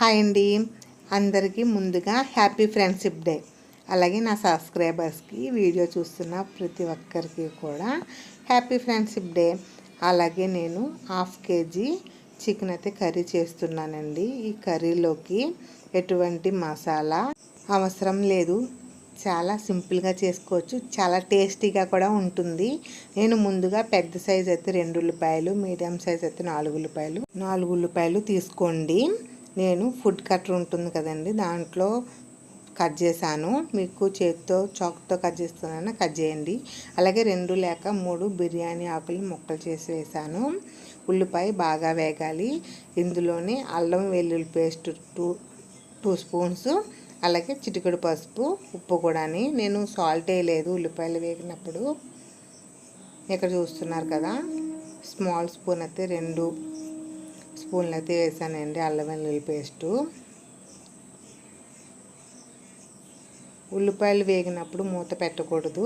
Hi అండి. అందరికీ ముందుగా హ్యాపీ ఫ్రెండ్షిప్ డే. అలాగే నా సబ్స్క్రైబర్స్కి వీడియో చూస్తున్న ప్రతి ఒక్కరికి కూడా హ్యాపీ ఫ్రెండ్షిప్ డే. అలాగే నేను హాఫ్ కేజీ చికెన్ అయితే కర్రీ చేస్తున్నానండి. ఈ కర్రీలోకి ఎటువంటి మసాలా అవసరం లేదు. చాలా సింపుల్గా చేసుకోవచ్చు. చాలా టేస్టీగా కూడా ఉంటుంది. నేను ముందుగా పెద్ద సైజ్ అయితే రెండు ఉల్లిపాయలు మీడియం సైజ్ అయితే నాలుగు ఉల్లిపాయలు నాలుగు ఉల్లిపాయలు తీసుకోండి. నేను ఫుడ్ కట్టర్ ఉంటుంది కదండి దాంట్లో కట్ చేశాను. మీకు చేతితో చాక్తో కట్ చేస్తున్నాను? కట్ చేయండి. అలాగే రెండు లేక మూడు బిర్యానీ ఆకులు ముక్కలు చేసి వేసాను ఉల్లిపాయ బాగా వేగాలి. ఇందులోనే అల్లం వెల్లుల్లి పేస్ట్ టూ టూ స్పూన్స్ అలాగే చిటికెడు పసుపు ఉప్పు కూడా నేను సాల్ట్ వేయలేదు ఉల్లిపాయలు వేగినప్పుడు. ఇక్కడ చూస్తున్నారు కదా స్మాల్ స్పూన్ అయితే రెండు స్పూన్లు అయితే వేసానండి అల్లం వెల్లుల్లి పేస్టు. ఉల్లిపాయలు వేగినప్పుడు మూత పెట్టకూడదు.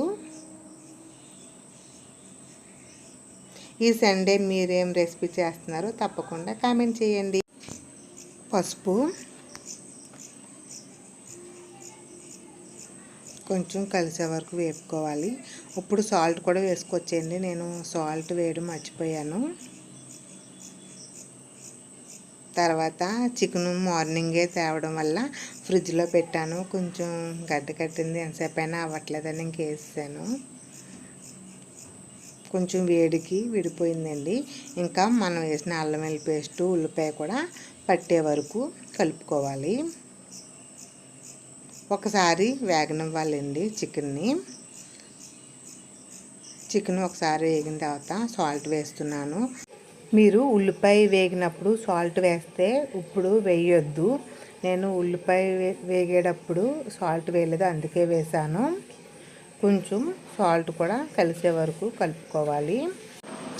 ఈ సండే మీరేం రెసిపీ చేస్తున్నారో తప్పకుండా కామెంట్ చేయండి. పసుపు. కొంచెం కలిసే వరకు వేపుకోవాలి. ఇప్పుడు సాల్ట్ కూడా వేసుకొచ్చేయండి. నేను సాల్ట్ వేయడం మర్చిపోయాను. తర్వాత చికెన్ మార్నింగే తేవడం వల్ల ఫ్రిడ్జ్లో పెట్టాను. కొంచెం గడ్డ కట్టింది. ఎంతసేపు అయినా అవ్వట్లేదని ఇంకేసాను కొంచెం వేడికి విడిపోయిందండి. ఇంకా మనం వేసిన అల్లం వెల్లి పేస్టు ఉల్లిపాయ కూడా పట్టే వరకు కలుపుకోవాలి. ఒకసారి వేగనివ్వాలండి చికెన్ని. చికెన్ ఒకసారి వేగిన తర్వాత సాల్ట్ వేస్తున్నాను. మీరు ఉల్లిపాయ వేగినప్పుడు సాల్ట్ వేస్తే ఇప్పుడు వేయొద్దు. నేను ఉల్లిపాయ వేగేటప్పుడు సాల్ట్ వేయలేదు అందుకే వేసాను కొంచెం సాల్ట్ కూడా కలిసే వరకు కలుపుకోవాలి.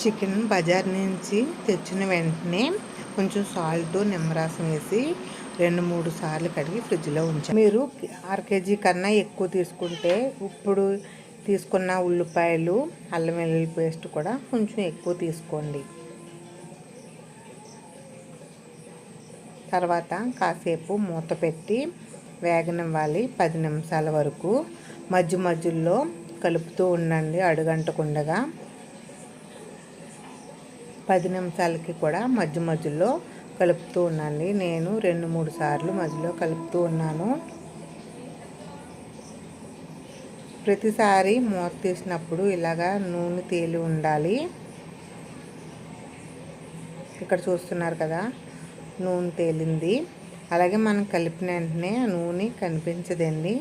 చికెన్ బజార్ నుంచి తెచ్చిన వెంటనే కొంచెం సాల్ట్ నిమ్మరసం వేసి రెండు మూడు సార్లు కడిగి ఫ్రిడ్జ్లో ఉంచాను మీరు అర కేజీ కన్నా ఎక్కువ తీసుకుంటే ఇప్పుడు తీసుకున్న ఉల్లిపాయలు అల్లం వెల్లుల్లి పేస్ట్ కూడా కొంచెం ఎక్కువ తీసుకోండి. తర్వాత కాసేపు మూత పెట్టి వేగనివ్వాలి. పది నిమిషాల వరకు మధ్య మధ్యలో కలుపుతూ ఉండండి అడుగంటకుండగా. పది నిమిషాలకి కూడా మధ్య మధ్యలో కలుపుతూ ఉండండి. నేను రెండు మూడు సార్లు మధ్యలో కలుపుతూ ఉన్నాను. ప్రతిసారి మూత తీసినప్పుడు ఇలాగా నూనె తేలి ఉండాలి. ఇక్కడ చూస్తున్నారు కదా నూనె తేలింది. అలాగే మనం కలిపిన వెంటనే నూనె కనిపించదండి.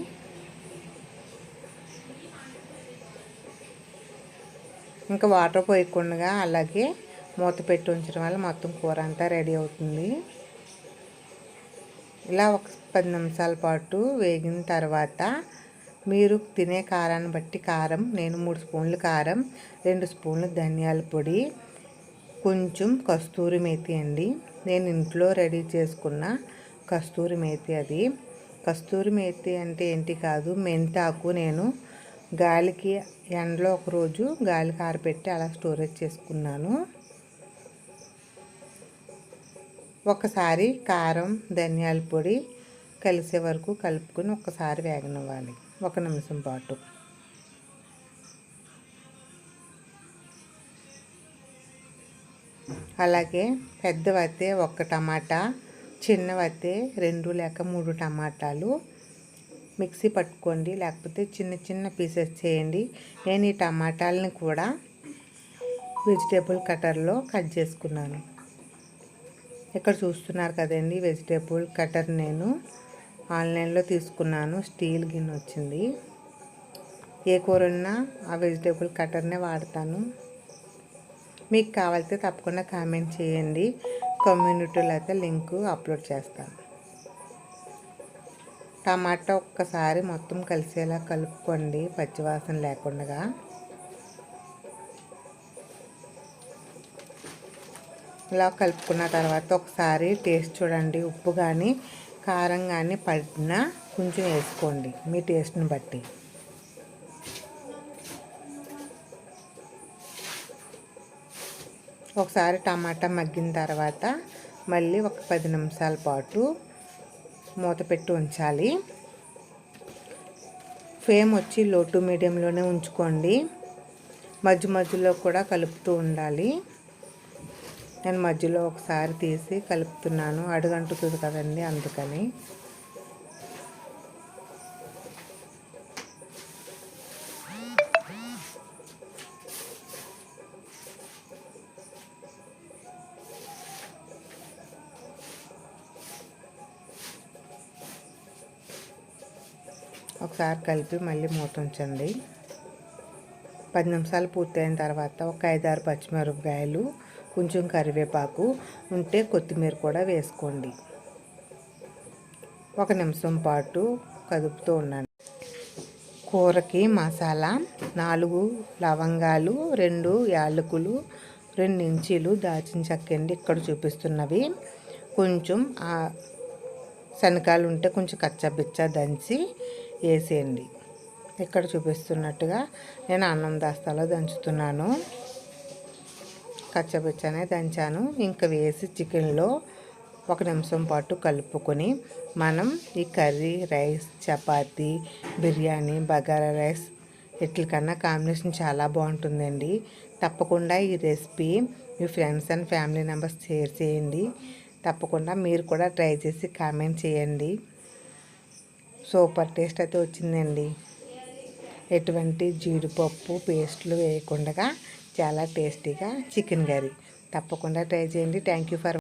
ఇంకా వాటర్ పోయకుండా అలాగే మూత పెట్టి ఉంచడం వల్ల మొత్తం కూర అంతా రెడీ అవుతుంది. ఇలా ఒక పది నిమిషాల పాటు వేగిన తర్వాత మీరు తినే కారాన్ని బట్టి కారం నేను మూడు స్పూన్లు కారం రెండు స్పూన్లు ధనియాల పొడి కొంచెం కస్తూరి మేతి అండి. నేను ఇంట్లో రెడీ చేసుకున్న కస్తూరి మేతి అది. కస్తూరి మేతి అంటే ఏంటి కాదు మెంతాకు నేను గాలికి ఎండలో ఒకరోజు గాలికి ఆరబెట్టి అలా స్టోరేజ్ చేసుకున్నాను. ఒకసారి కారం ధనియాల పొడి కలిసే వరకు కలుపుకొని ఒకసారి వేగనివ్వాలి. ఒక నిమిషం పాటు. అలాగే పెద్దవైతే ఒక టమాటా చిన్నవైతే రెండు లేక మూడు టమాటాలు. మిక్సీ పట్టుకోండి లేకపోతే చిన్న చిన్న పీసెస్ చేయండి. నేను ఈ టమాటాలని కూడా వెజిటేబుల్ కటర్లో కట్ చేసుకున్నాను. ఇక్కడ చూస్తున్నారు కదండి వెజిటేబుల్ కటర్ నేను ఆన్లైన్లో తీసుకున్నాను. స్టీల్ గిన్నె వచ్చింది. ఏ కూర ఉన్నా ఆ వెజిటేబుల్ కటర్నే వాడతాను. మీకు కావాలితే తప్పకుండా కామెంట్ చేయండి. కమ్యూనిటీలో అయితే లింక్ అప్లోడ్ చేస్తాను. టమాటా ఒక్కసారి మొత్తం కలిసేలా కలుపుకోండి. పచ్చివాసన లేకుండా ఇలా కలుపుకున్న తర్వాత ఒకసారి టేస్ట్ చూడండి. ఉప్పు కానీ కారం కానీ పడినా కొంచెం వేసుకోండి మీ టేస్ట్ని బట్టి. ఒకసారి టమాటా మగ్గిన తర్వాత మళ్ళీ ఒక పది నిమిషాల పాటు మూత పెట్టి ఉంచాలి. ఫ్లేమ్ వచ్చి లో టు మీడియంలోనే ఉంచుకోండి. మధ్య మధ్యలో కూడా కలుపుతూ ఉండాలి. నేను మధ్యలో ఒకసారి తీసి కలుపుతున్నాను. అడుగంటుతుంది కదండి అందుకని. ఒకసారి కలిపి మళ్ళీ మూత ఉంచండి. పది నిమిషాలు పూర్తయిన తర్వాత ఒక ఐదారు పచ్చిమిరపకాయలు కొంచెం కరివేపాకు ఉంటే కొత్తిమీర కూడా వేసుకోండి. ఒక నిమిషం పాటు కదుపుతూ ఉండండి. కూరకి మసాలా నాలుగు లవంగాలు రెండు యాలకులు రెండు ఇంచీలు దాచిన చెక్కండి. ఇక్కడ చూపిస్తున్నవి కొంచెం శనకాలు ఉంటే కొంచెం కచ్చబిచ్చ దంచి వేసేయండి. ఇక్కడ చూపిస్తున్నట్టుగా నేను అన్నం దాస్తాలో దంచుతున్నాను. కచ్చబిచ్చనే దంచాను. ఇంకా వేసి చికెన్లో ఒక నిమిషం పాటు కలుపుకొని మనం ఈ curry rice chapati biryani bagara rice వీటికన్నా combination చాలా బాగుంటుందండి. తప్పకుండా ఈ recipe me friends and family members share చేయండి. తప్పకుండా మీరు కూడా ట్రై చేసి కామెంట్ చేయండి. సూపర్ టేస్ట్ అయితే వచ్చిందండి. ఎటువంటి జీడిపప్పు పేస్ట్లు వేయకుండా చాలా టేస్టీగా చికెన్ కర్రీ. తప్పకుండా ట్రై చేయండి. Thank you for